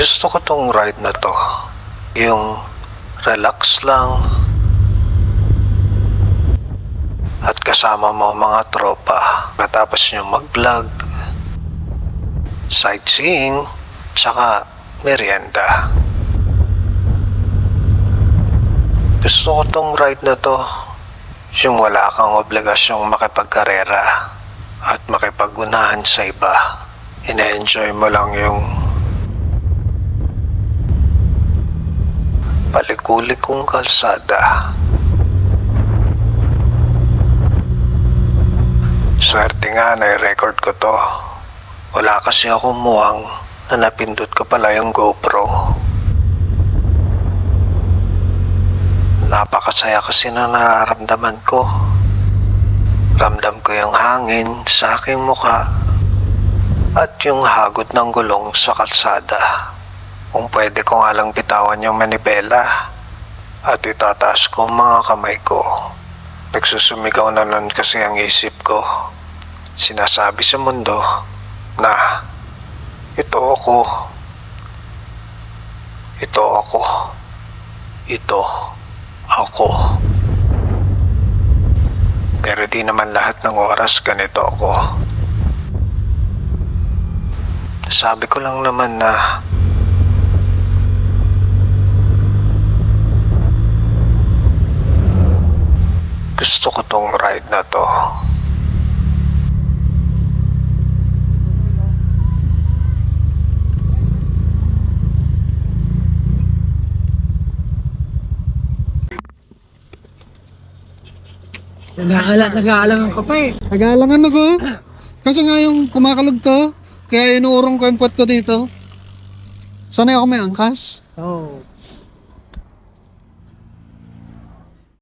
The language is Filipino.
Gusto ko tong ride na to. Yung relax lang. At kasama mo mga tropa. Matapos nyo mag-vlog. Sightseeing. Tsaka merienda. Gusto ko tong ride na to. Yung wala kang obligasyong makipagkarera at makipag-unahan sa iba. Ina-enjoy mo lang yung palikulik kong kalsada. Swerte nga na record ko to. Wala kasi akong muwang na napindot ko pala yung GoPro. Napakasaya kasi na nararamdaman ko. Ramdam ko yung hangin sa aking muka at yung hagod ng gulong sa kalsada. Kung pwede ko nga lang bitawan yung manibela at itataas ko ang mga kamay ko. Nagsusumigaw na nun kasi ang isip ko. Sinasabi sa mundo na ito ako. Ito ako. Ito ako. Pero di naman lahat ng oras ganito ako. Sabi ko lang naman na gusto ko tong ride na to. Nag-aala, nag-aalangan ka pa eh. Nag-aalangan ako. Kasi nga yung kumakalog to, kaya inuurong ko yung puwet ko dito. Sanay ako may angkas. Oo.